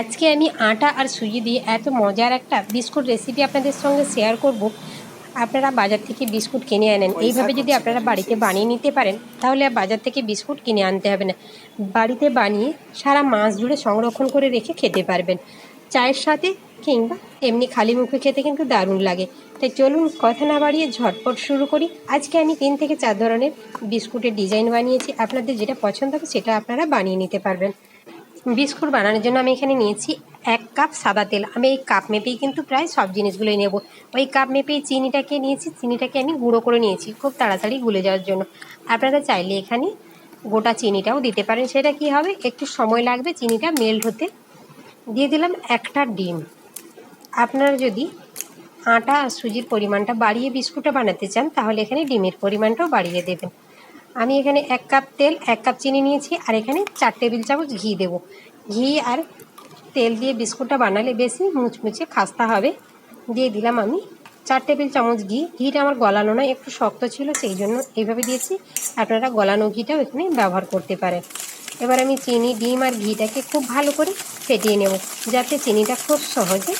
আজকে আমি আটা আর সুজি দিয়ে এত মজার একটা বিস্কুট রেসিপি আপনাদের সঙ্গে শেয়ার করব। আপনারা বাজার থেকে বিস্কুট কিনে আনেন। এইভাবে যদি আপনারা বাড়িতে বানিয়ে নিতে পারেন তাহলে আর বাজার থেকে বিস্কুট কিনে আনতে হবে না। বাড়িতে বানিয়ে সারা মাস জুড়ে সংরক্ষণ করে রেখে খেতে পারবেন। চায়ের সাথে কিংবা এমনি খালি মুখে খেতে কিন্তু দারুণ লাগে। তাই চলুন কথা না বাড়িয়ে ঝটপট শুরু করি। আজকে আমি তিন থেকে চার ধরনের বিস্কুটের ডিজাইন বানিয়েছি। আপনাদের যেটা পছন্দ হবে সেটা আপনারা বানিয়ে নিতে পারবেন। বিস্কুট বানানোর জন্য আমি এখানে নিয়েছি এক কাপ সাদা তেল। আমি এই কাপ মেপেই কিন্তু প্রায় সব জিনিসগুলোই নেব। ওই কাপ মেপেই চিনিটাকে নিয়েছি, চিনিটাকে আমি গুঁড়ো করে নিয়েছি খুব তাড়াতাড়ি গুলে যাওয়ার জন্য। আপনারা চাইলে এখানে গোটা চিনিটাও দিতে পারেন। সেটা কি হবে? একটু সময় লাগবে চিনিটা মেল্ট হতে। দিয়ে দিলাম একটা ডিম। আপনারা যদি আটা আর সুজির পরিমাণটা বাড়িয়ে বিস্কুটটা বানাতে চান, তাহলে এখানে ডিমের পরিমাণটাও বাড়িয়ে দেবেন। আমি এখানে এক কাপ তেল, এক কাপ চিনি নিয়েছি, আর এখানে চার টেবিল চামচ ঘি দেব। ঘি আর তেল দিয়ে বিস্কুটটা বানালে বেশি মুচমুচে খাস্তা হবে। দিয়ে দিলাম আমি চার টেবিল চামচ ঘি। ঘিটা আমার গলানো না একটু শক্ত ছিল, সেই জন্য এইভাবে দিয়েছি। আপনারা গলানো ঘিটাও এখানে ব্যবহার করতে পারেন। এবার আমি চিনি, ডিম আর ঘিটাকে খুব ভালো করে ফেটিয়ে নেব, যাতে চিনিটা খুব সহজে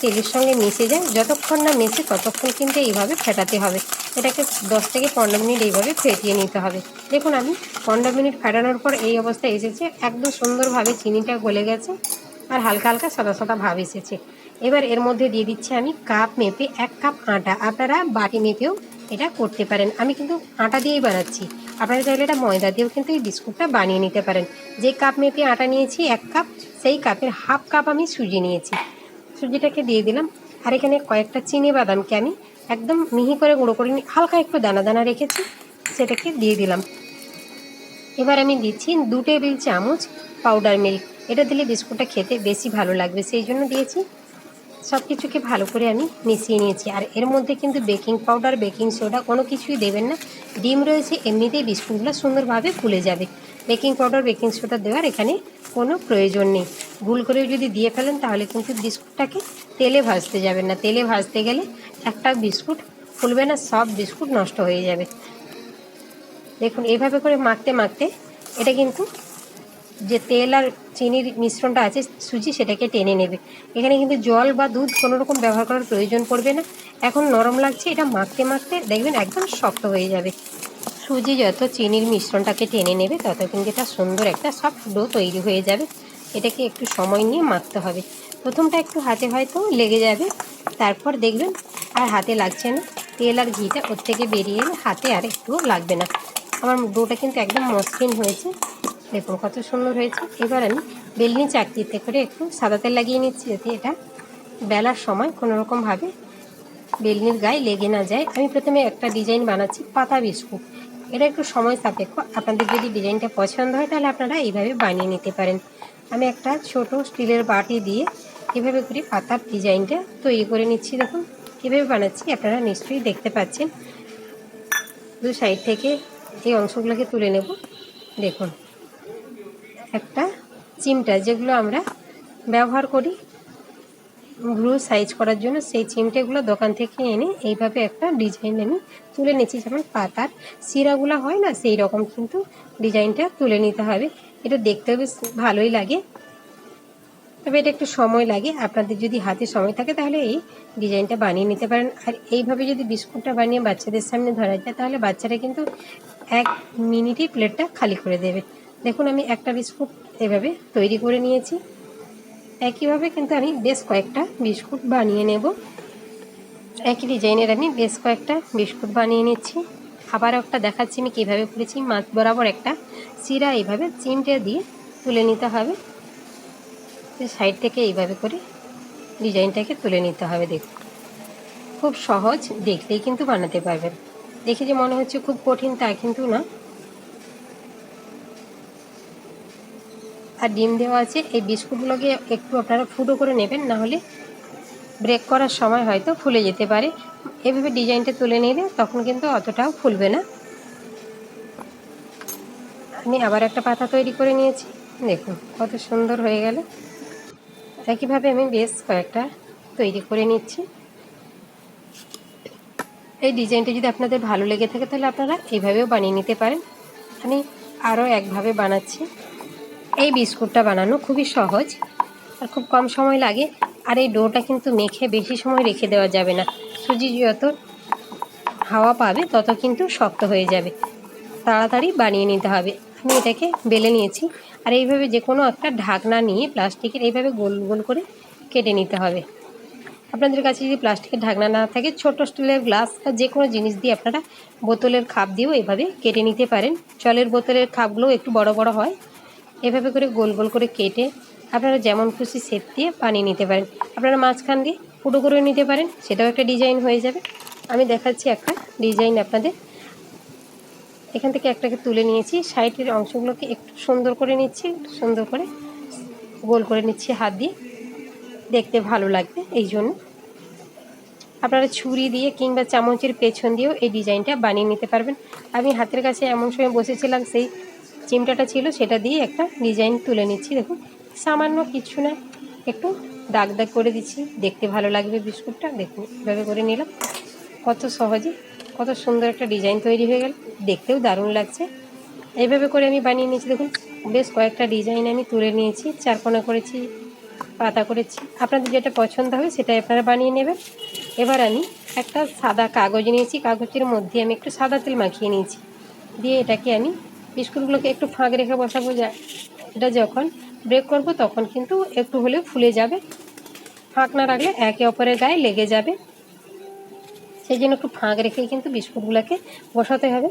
তেলের সঙ্গে মিশে যায়। যতক্ষণ না মেশে ততক্ষণ কিন্তু এইভাবে ফেটাতে হবে। এটাকে দশ থেকে পনেরো মিনিট এইভাবে ফেটিয়ে নিতে হবে। দেখুন, আমি পনেরো মিনিট ফেটানোর পর এই অবস্থায় এসেছে। একদম সুন্দরভাবে চিনিটা গলে গেছে আর হালকা হালকা সাদা সাদা ভাব এসেছে। এবার এর মধ্যে দিয়ে দিচ্ছি আমি কাপ মেপে এক কাপ আটা। আপনারা বাটি মেপেও এটা করতে পারেন। আমি কিন্তু আটা দিয়েই বানাচ্ছি। আপনারা চাইলে এটা ময়দা দিয়েও কিন্তু এই বিস্কুটটা বানিয়ে নিতে পারেন। যে কাপ মেপে আটা নিয়েছি, এক কাপ, সেই কাপের হাফ কাপ আমি সুজি নিয়েছি। সুজিটাকে দিয়ে দিলাম। আর এখানে কয়েকটা চিনি বাদামকে আমি একদম মিহি করে গুঁড়ো করে হালকা একটু দানা দানা রেখেছি, সেটাকে দিয়ে দিলাম। এবার আমি দিচ্ছি দু টেবিল চামচ পাউডার মিল্ক এটা দিলে বিস্কুটটা খেতে বেশি ভালো লাগবে, সেই জন্য দিয়েছি। সব কিছুকে ভালো করে আমি মিশিয়ে নিয়েছি। আর এর মধ্যে কিন্তু বেকিং পাউডার বেকিং সোডা কোনো কিছুই দেবেন না। ডিম রয়েছে, এমনিতেই বিস্কুটগুলো সুন্দরভাবে ফুলে যাবে। বেকিং পাউডার বেকিং সোডা দেওয়ার এখানে কোনো প্রয়োজন নেই। ভুল করেও যদি দিয়ে ফেলেন, তাহলে কিন্তু বিস্কুটটাকে তেলে ভাজতে যাবেন না। তেলে ভাজতে গেলে একটা বিস্কুট ফুলবে না, সব বিস্কুট নষ্ট হয়ে যাবে। দেখুন, এভাবে করে মাখতে মাখতে এটা কিন্তু যে তেল আর চিনির মিশ্রণটা আছে, সুজি, সেটাকে টেনে নেবে। এখানে কিন্তু জল বা দুধ কোনো রকম ব্যবহার করার প্রয়োজন পড়বে না। এখন নরম লাগছে, এটা মাখতে মাখতে দেখবেন একদম শক্ত হয়ে যাবে। সুজি যত চিনির মিশ্রণটাকে টেনে নেবে, তত কিন্তু এটা সুন্দর একটা সফট ডো তৈরি হয়ে যাবে। এটাকে একটু সময় নিয়ে মাখতে হবে। প্রথমটা একটু হাতে হয়তো লেগে যাবে, তারপর দেখবেন আর হাতে লাগছে না। তেল আর ঘিটা ওর থেকে বেরিয়ে এলে হাতে আর একটুও লাগবে না। আমার ডোটা কিন্তু একদম মসৃণ হয়েছে। দেখুন কত সুন্দর হয়েছে। এবার আমি বেলনি চাকতিতে করে একটু সাদা তেল লাগিয়ে নিচ্ছি যাতে এটা বেলার সময় কোনো রকমভাবে বেলনির গায়ে লেগে না যায়। আমি প্রথমে একটা ডিজাইন বানাচ্ছি, পাতা বিস্কুট। এটা একটু সময় সাপেক্ষ। আপনাদের যদি ডিজাইনটা পছন্দ হয় তাহলে আপনারা এইভাবে বানিয়ে নিতে পারেন। আমি একটা ছোট স্টিলের বাটি দিয়ে কীভাবে করে পাতার ডিজাইনটা তৈরি করে নিচ্ছি। দেখুন কীভাবে বানাচ্ছি, আপনারা নিশ্চয়ই দেখতে পাচ্ছেন। দু সাইড থেকে এই অংশগুলোকে তুলে নেব। দেখুন, একটা চিমটা যেগুলো আমরা ব্যবহার করি ভ্রু সাইজ করার জন্য, সেই চিমটেগুলো দোকান থেকে এনে এইভাবে একটা ডিজাইন আমি তুলে নিচ্ছি। যেমন পাতার শিরাগুলো হয় না সেই রকম কিন্তু ডিজাইনটা তুলে নিতে হবে। এটা দেখতে বেশ ভালোই লাগে। তবে এটা একটু সময় লাগে। আপনাদের যদি হাতে সময় থাকে তাহলে এই ডিজাইনটা বানিয়ে নিতে পারেন। আর এইভাবে যদি বিস্কুটটা বানিয়ে বাচ্চাদের সামনে ধরা যায়, তাহলে বাচ্চারা কিন্তু এক মিনিটেই প্লেটটা খালি করে দেবে। দেখুন, আমি একটা বিস্কুট এভাবে তৈরি করে নিয়েছি। একইভাবে কিন্তু আমি বেশ কয়েকটা বিস্কুট বানিয়ে নেব। একই ডিজাইনের আমি বেশ কয়েকটা বিস্কুট বানিয়ে নিচ্ছি। আবার একটা দেখাচ্ছি আমি কীভাবে করেছি মাছ বরাবর একটা চিরা এইভাবে চিমটে দিয়ে তুলে নিতে হবে। সাইড থেকে এইভাবে করে ডিজাইনটাকে তুলে নিতে হবে, দেখুন। খুব সহজ, দেখলেই কিন্তু বানাতে পারবেন। দেখে যে মনে হচ্ছে খুব কঠিন, তা কিন্তু না। আর ডিম দেওয়া আছে, এই বিস্কুটগুলোকে একটু আপনারা ফুটো করে নেবেন, না হলে ব্রেক করার সময় হয়তো ফুলে যেতে পারে। এভাবে ডিজাইনটা তুলে নিলে তখন কিন্তু অতটাও ফুলবে না। আমি আবার একটা পাতা তৈরি করে নিয়েছি। দেখুন, কত সুন্দর হয়ে গেল। একইভাবে আমি বেশ কয়েকটা তৈরি করে নিচ্ছি। এই ডিজাইনটা যদি আপনাদের ভালো লেগে থাকে, তাহলে আপনারা এইভাবেও বানিয়ে নিতে পারেন। আমি আরও একভাবে বানাচ্ছি। এই বিস্কুটটা বানানো খুবই সহজ আর খুব কম সময় লাগে। আর এই ডোটা কিন্তু মেখে বেশি সময় রেখে দেওয়া যাবে না। সুজি যত হাওয়া পাবে, তত কিন্তু শক্ত হয়ে যাবে। তাড়াতাড়ি বানিয়ে নিতে হবে। আমি এটাকে বেলে নিয়েছি। আর এইভাবে যে কোনো একটা ঢাকনা নিয়ে প্লাস্টিকের এইভাবে গোল গোল করে কেটে নিতে হবে। আপনাদের কাছে যদি প্লাস্টিকের ঢাকনা না থাকে, ছোট স্টিলের গ্লাস বা যে কোনো জিনিস দিয়ে আপনারা বোতলের খাপ দিয়েও এভাবে কেটে নিতে পারেন। জলের বোতলের খাপগুলোও একটু বড় বড় হয়। এভাবে করে গোল গোল করে কেটে আপনারা যেমন খুশি শেপ দিয়ে বানিয়ে নিতে পারেন। আপনারা মাঝখান দিয়ে ফুটো করে নিতে পারেন, সেটাও একটা ডিজাইন হয়ে যাবে। আমি দেখাচ্ছি একটা ডিজাইন আপনাদের। এখান থেকে একটাকে তুলে নিয়েছি, সাইডের অংশগুলোকে একটু সুন্দর করে নিচ্ছি সুন্দর করে গোল করে নিচ্ছি হাত দিয়ে। দেখতে ভালো লাগবে এই জন্য। আপনারা ছুরি দিয়ে কিংবা চামচের পেছন দিয়েও এই ডিজাইনটা বানিয়ে নিতে পারবেন। আমি হাতের কাছে এমন সময় বসেছিলাম, সেই চিমটাটা ছিল, সেটা দিয়ে একটা ডিজাইন তুলে নিচ্ছি, দেখুন। সামান্য কিছু না, একটু দাগ দাগ করে দিচ্ছি। দেখতে ভালো লাগবে বিস্কুটটা, দেখুন এভাবে করে নিলাম। কত সহজে, কত সুন্দর একটা ডিজাইন তৈরি হয়ে গেল, দেখতেও দারুণ লাগছে। এইভাবে করে আমি বানিয়ে নিয়েছি, দেখুন, বেশ কয়েকটা ডিজাইন আমি তুলে নিয়েছি, চারকোনা করেছি, পাতা করেছি। আপনাদের যেটা পছন্দ হবে সেটাই আপনারা বানিয়ে নেবেন। এবার আমি একটা সাদা কাগজ নিয়েছি, কাগজের মধ্যে আমি একটু সাদা তেল মাখিয়ে নিয়েছি। দিয়ে এটাকে আমি বিস্কুটগুলোকে একটু ফাঁক রেখে বসাবো যা, এটা যখন ব্রেক করব, তখন কিন্তু একটু হলে ফুলে যাবে। ফাঁক না রাখলে একে অপরের গায়ে লেগে যাবে। সেই জন্য একটু ফাঁক রেখেই কিন্তু বিস্কুটগুলোকে বসাতে হবে।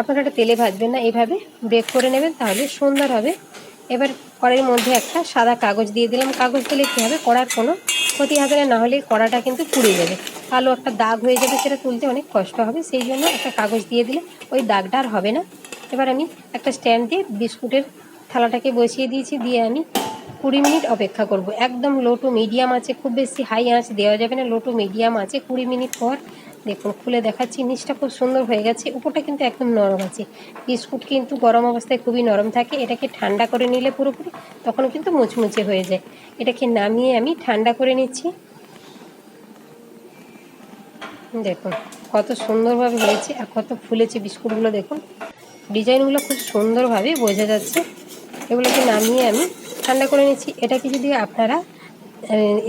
আপনারা এটা তেলে ভাজবেন না, এইভাবে ব্রেক করে নেবেন, তাহলে সুন্দর হবে। এবার কড়াইয়ের মধ্যে একটা সাদা কাগজ দিয়ে দিলাম। কাগজ দিলে কী হবে? কড়ার কোনো ক্ষতি হবে না নাহলে কড়াটা কিন্তু পুড়ে যাবে। কালো একটা দাগ হয়ে যাবে সেটা তুলতে অনেক কষ্ট হবে, সেই জন্য একটা কাগজ দিয়ে দিলে ওই দাগটা আর হবে না। এবার আমি একটা স্ট্যান্ড দিয়ে বিস্কুটের থালাটাকে বসিয়ে দিয়েছি, দিয়ে আমি কুড়ি মিনিট অপেক্ষা করব। একদম লো টু মিডিয়াম আছে, খুব বেশি হাই আঁচ দেওয়া যাবে না লো টু মিডিয়াম আছে। কুড়ি মিনিট পর দেখুন, খুলে দেখাচ্ছি নিচটা খুব সুন্দর হয়ে গেছে। উপরটা কিন্তু একদম নরম আছে। বিস্কুট কিন্তু গরম অবস্থায় খুবই নরম থাকে। এটাকে ঠান্ডা করে নিলে পুরোপুরি, তখন কিন্তু মুচমুচে হয়ে যায়। এটাকে নামিয়ে আমি ঠান্ডা করে নিচ্ছি। দেখুন, কত সুন্দরভাবে হয়েছে আর কত ফুলেছে বিস্কুটগুলো, দেখুন। ডিজাইনগুলো খুব সুন্দরভাবে বোঝা যাচ্ছে। এগুলোকে নামিয়ে আমি ঠান্ডা করে নিচ্ছি। এটাকে যদি আপনারা,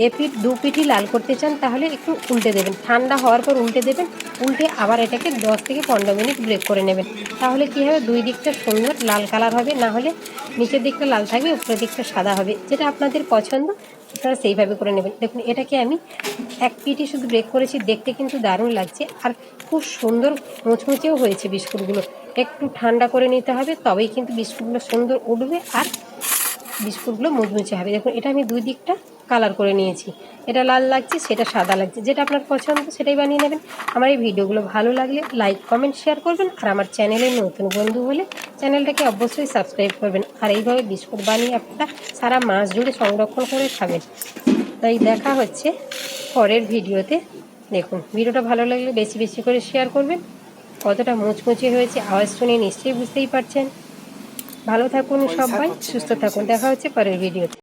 এ পিঠ, দু পিঠই লাল করতে চান, তাহলে একটু উল্টে দেবেন। ঠান্ডা হওয়ার পর উল্টে দেবেন, উল্টে আবার এটাকে দশ থেকে পনেরো মিনিট ব্রেক করে নেবেন। তাহলে কী হবে? দুই দিকটা সুন্দর লাল কালার হবে, না হলে নিচের দিকটা লাল থাকবে, উপরের দিকটা সাদা হবে। যেটা আপনাদের পছন্দ, আপনারা সেইভাবে করে নেবেন। দেখুন, এটাকে আমি এক পিঠে শুধু ব্রেক করেছি, দেখতে কিন্তু দারুণ লাগছে। আর খুব সুন্দর মুচমুচেও হয়েছে বিস্কুটগুলো। একটু ঠান্ডা করে নিতে হবে, তবেই কিন্তু বিস্কুটগুলো সুন্দর উঠবে আর বিস্কুটগুলো মুচমুচে হবে। দেখুন, এটা আমি দুই দিকটা কালার করে নিয়েছি। এটা লাল লাগছে, সেটা সাদা লাগছে। যেটা আপনার পছন্দ, সেটাই বানিয়ে নেবেন। আমার এই ভিডিওগুলো ভালো লাগলে লাইক কমেন্ট শেয়ার করবেন আর আমার চ্যানেলের নতুন বন্ধু হলে চ্যানেলটাকে অবশ্যই সাবস্ক্রাইব করবেন। আর এইভাবে বিস্কুট বানিয়ে আপনারা সারা মাস জুড়ে সংরক্ষণ করে খাবেন। তাই দেখা হচ্ছে পরের ভিডিওতে। দেখুন, ভিডিওটা ভালো লাগলে বেশি বেশি করে শেয়ার করবেন। কতটা মুচমুচে হয়েছে আওয়াজ শুনে নিশ্চয়ই বুঝতেই পারছেন। ভালো থাকুন সবাই সুস্থ থাকুন। দেখা হচ্ছে পরের ভিডিওতে।